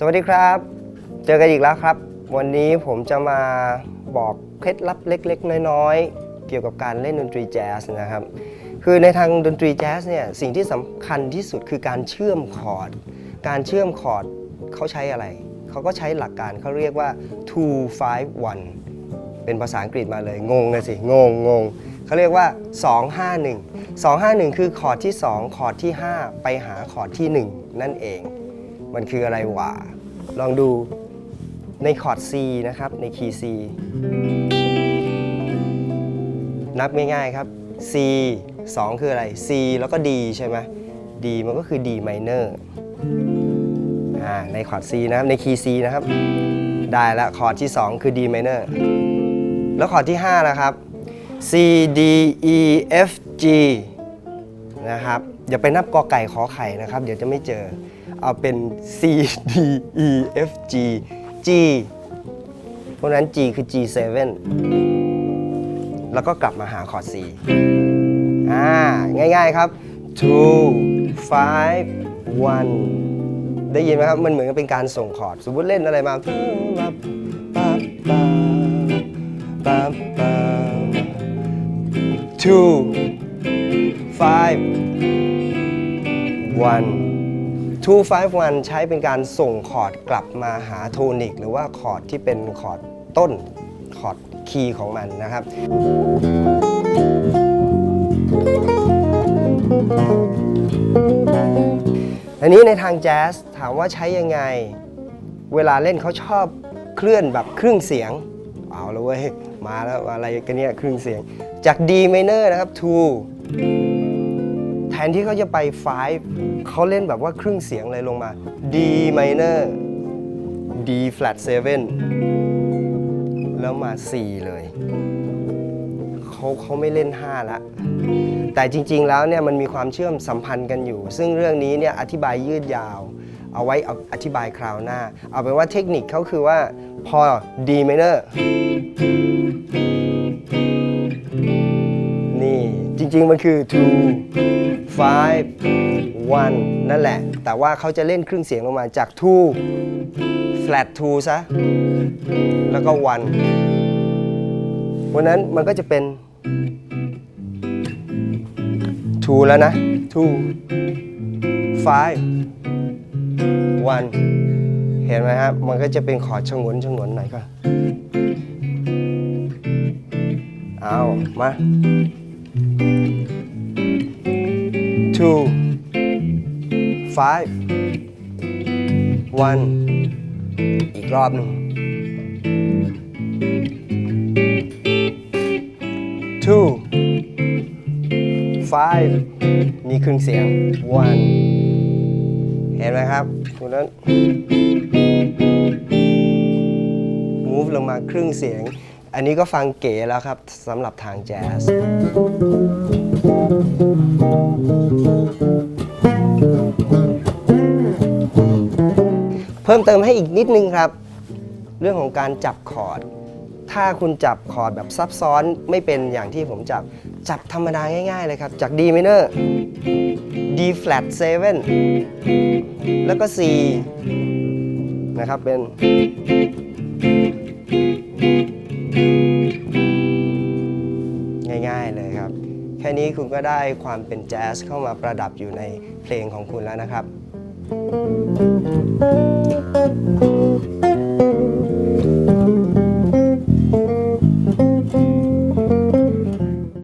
สวัสดีครับ เจอกันอีกแล้วครับ วันนี้ผมจะมาบอกเคล็ดลับเล็ก ๆ น้อยๆ เกี่ยวกับการเล่นดนตรีแจ๊สนะครับ คือในทางดนตรีแจ๊สเนี่ยสิ่งที่สำคัญที่สุดคือการเชื่อมคอร์ด การเชื่อมคอร์ดเขาใช้อะไร เขาก็ใช้หลักการเขาเรียกว่า two five one เป็นภาษาอังกฤษมาเลย งงเลยสิ งงงงเขาเรียกว่า 251 251 คือคอร์ดที่ 2 คอร์ดที่ 5 ไปหาคอร์ดที่ 1 นั่นเอง มันคืออะไรวะลองดูในคอร์ด C นะครับ ในคีย์ C นับง่ายๆครับ C 2 คืออะไร C แล้วก็ D ใช่ไหม D มันก็คือ D minor อ่าในคอร์ด C นะครับ ในคีย์ C นะครับ ได้ละคอร์ดที่ 2 คือ D minor แล้วคอร์ดที่ 5 นะครับ C D E F G นะครับ อย่าไปนับกอไก่ขอไข่นะครับ เดี๋ยวจะไม่เจอ เอาเป็น C D E F G G พวกนั้น G คือ G7 แล้วก็กลับมาหาคอร์ด C อ่า ง่ายๆครับ two five one ได้ยินไหมครับ มันเหมือนกับเป็นการส่งคอร์ด สมมติเล่นอะไรมาปั๊บปั๊บปั๊บปั๊บ two five one two five one ใช้เป็นการส่งคอร์ดกลับมาหาโทนิก หรือว่าคอร์ดที่เป็นคอร์ดต้นคอร์ดคีย์ของมันนะครับ อันนี้ในทางแจ๊สถามว่าใช้ยังไง เวลาเล่นเขาชอบเคลื่อนแบบครึ่งเสียง เอาแล้วเว้ย มาแล้วอะไรกันเนี่ยครึ่งเสียง จาก D minor นะครับ to นที่เขาจะไป 5 เขาเล่นแบบว่าครึ่งเสียงเลยลงมา D minor D flat 7 แล้วมา C เลยเขาเขาไม่เล่น 5 ละ แต่จริง ๆ แล้วเนี่ยมันมีความเชื่อมสัมพันธ์กันอยู่ ซึ่งเรื่องนี้เนี่ยอธิบายยืดยาว เอาไว้อาอธิบายคราวหน้า เอาเป็นว่าเทคนิคเขาคือว่าพอ D minor นี่จริง ๆ มันคือ two five one นั่นแหละ แต่ว่าเขาจะเล่นครึ่งเสียงลงมาจาก two flat two ซะ แล้วก็ one วันนั้นมันก็จะเป็น two แล้วนะ two five one เห็นไหมครับ มันก็จะเป็นคอดชงวนชงวนหน่อยก็เอามา two five one อีกรอบหนึ่ง two five มีครึ่งเสียง one เห็นไหมครับคุณนั้น move ลงมาครึ่งเสียง อันนี้ก็ฟังเก๋แล้วครับสำหรับทางแจ๊ส เพิ่มเติมให้อีกนิดนึงครับ เรื่องของการจับคอร์ด ถ้าคุณจับคอร์ดแบบซับซ้อนไม่เป็นอย่างที่ผมจับ จับธรรมดาง่ายๆเลยครับ จาก D minor D flat 7 แล้วก็ C นะครับเป็นง่ายๆเลยครับ แค่นี้คุณก็ได้ความเป็นแจ๊สเข้ามาประดับอยู่ในเพลงของคุณแล้วนะครับ